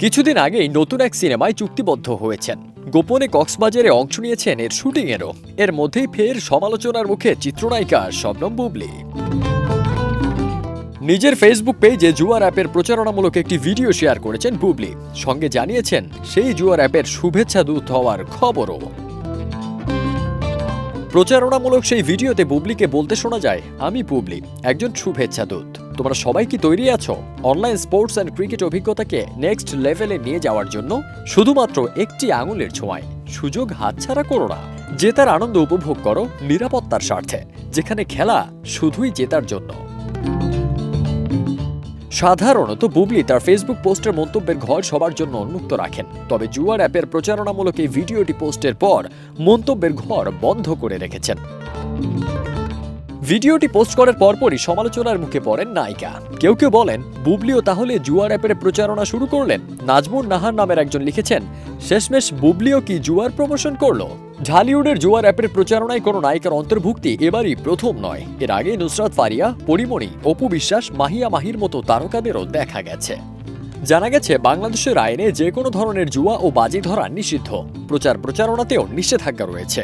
কিছুদিন আগেই নতুন এক সিনেমায় চুক্তিবদ্ধ হয়েছেন। গোপনে কক্সবাজারে অংশ নিয়েছেন এর শুটিংয়েরও। এর মধ্যেই ফের সমালোচনার মুখে চিত্রনায়িকা শবনম বুবলি। নিজের ফেসবুক পেজে জুয়ার অ্যাপের প্রচারণামূলক একটি ভিডিও শেয়ার করেছেন বুবলি। সঙ্গে জানিয়েছেন, সেই জুয়ার অ্যাপের শুভেচ্ছা দূত হওয়ার খবরও। প্রচারণামূলক সেই ভিডিওতে বুবলিকে বলতে শোনা যায়, আমি বুবলি, একজন শুভেচ্ছা দূত। তোমরা সবাই কি তৈরি আছো? অনলাইন স্পোর্টস অ্যান্ড ক্রিকেট অভিজ্ঞতাকে নেক্সট লেভেলে নিয়ে যাওয়ার জন্য শুধুমাত্র একটি আঙুলের ছোঁয়ায় সুযোগ হাতছাড়া করো না। জেতার আনন্দ উপভোগ করো নিরাপত্তার স্বার্থে, যেখানে খেলা শুধুই জেতার জন্য। সাধারণত বুবলি তার ফেসবুক পোস্টের মন্তব্যের ঘর সবার জন্য উন্মুক্ত রাখেন। তবে জুয়ার অ্যাপের প্রচারণামূলক এই ভিডিওটি পোস্টের পর মন্তব্যের ঘর বন্ধ করে রেখেছেন। ভিডিওটি পোস্ট করার পরপরই সমালোচনার মুখে পড়েন নায়িকা। কেউ কেউ বলেন, বুবলিও তাহলে জুয়ার অ্যাপের প্রচারণা শুরু করলেন। নাজমুন নাহার নামের একজন লিখেছেন, শেষমেশ বুবলিও কি জুয়ার প্রমোশন করল? ঢালিউডের জুয়ার অ্যাপের প্রচারণায় কোনো নায়িকার অন্তর্ভুক্তি এবারই প্রথম নয়। এর আগে নুসরাত ফারিয়া, পরিমণি, অপু বিশ্বাস, মাহিয়া মাহির মতো তারকাদেরও দেখা গেছে। জানা গেছে, বাংলাদেশের আইনে যে কোনো ধরনের জুয়া ও বাজি ধরা নিষিদ্ধ। প্রচার প্রচারণাতেও নিষেধাজ্ঞা রয়েছে।